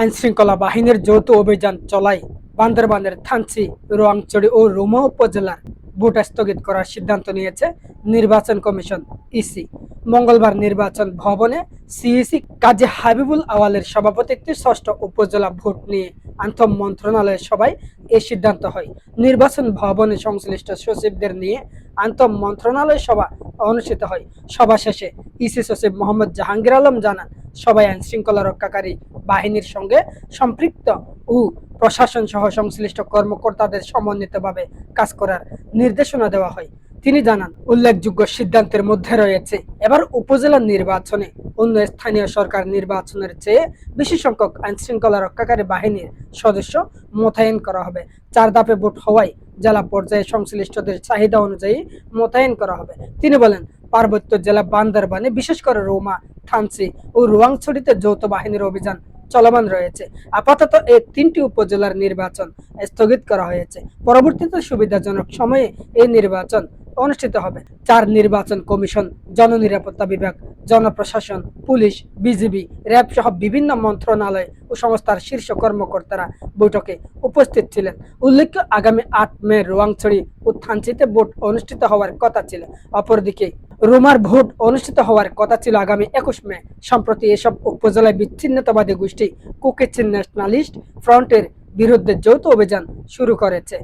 আইন শৃঙ্খলা বাহিনীর যৌথ অভিযান চলায় বান্দরবানের থানচি, রোয়াংচড়ি ও রুমা উপজেলার ভোট স্থগিত করার সিদ্ধান্ত নিয়েছে নির্বাচন কমিশন ইসি। মঙ্গলবার নির্বাচন ভবনে সিইসি কাজী হাবিবুল আওয়ালের সভাপতিত্বে ষষ্ঠ উপজেলা ভোট নিয়ে আন্ত মন্ত্রণালয়ের সভায় এই সিদ্ধান্ত হয়। নির্বাচন ভবনে সংশ্লিষ্ট সচিবদের নিয়ে আন্ত মন্ত্রণালয় সভা অনুষ্ঠিত হয়। সভা শেষে ইসি সচিব মোহাম্মদ জাহাঙ্গীর আলম জানান, সবাই আইন শৃঙ্খলা রক্ষাকারী বাহিনীর সঙ্গে সম্পৃক্ত ও প্রশাসন সহ সংশ্লিষ্ট কর্মকর্তাদের সমন্বিতভাবে কাজ করার নির্দেশনা দেওয়া হয়। তিনি জানান, উল্লেখযোগ্য সিদ্ধান্তের মধ্যে রয়েছে, এবার উপজেলা নির্বাচনে অন্য স্থানীয় সরকার নির্বাচনের চেয়ে বেশি সংখ্যক আইন শৃঙ্খলা রক্ষাকারী বাহিনীর সদস্য মোতায়েন করা হবে। চার ধাপে ভোট হওয়ায় জেলা পর্যায়ে সংশ্লিষ্টদের চাহিদা অনুযায়ী মোতায়েন করা হবে। তিনি বলেন, পার্বত্য জেলা বান্দরবানে বিশেষ করে রোমা, থানচি ও রোয়াংছড়িতে যৌথ বাহিনীর অভিযান চলমান রয়েছে। আপাতত এই তিনটি উপজেলার নির্বাচন স্থগিত করা হয়েছে। পরবর্তীতে সুবিধাজনক সময়ে এই নির্বাচন অনুষ্ঠিত হবে। চার নির্বাচন কমিশন, জননিরাপত্তা বিভাগ, জনপ্রশাসন, পুলিশ, বিজিবি, র্যাব সহ বিভিন্ন মন্ত্রণালয় ও সংস্থার শীর্ষ কর্মকর্তারা বৈঠকে উপস্থিত ছিলেন। উল্লেখ্য, আগামী আট মে রোয়াংছড়ি ও থানচিতে ভোট অনুষ্ঠিত হওয়ার কথা ছিল। অপরদিকে, রোমার ভোট অনুষ্ঠিত হওয়ার কথা ছিল আগামী একুশ মে। সম্প্রতি এসব উপজেলায় বিচ্ছিন্নতাবাদী গোষ্ঠী কুকিচিন ন্যাশনালিস্ট ফ্রন্টের বিরুদ্ধে যৌথ অভিযান শুরু করেছে।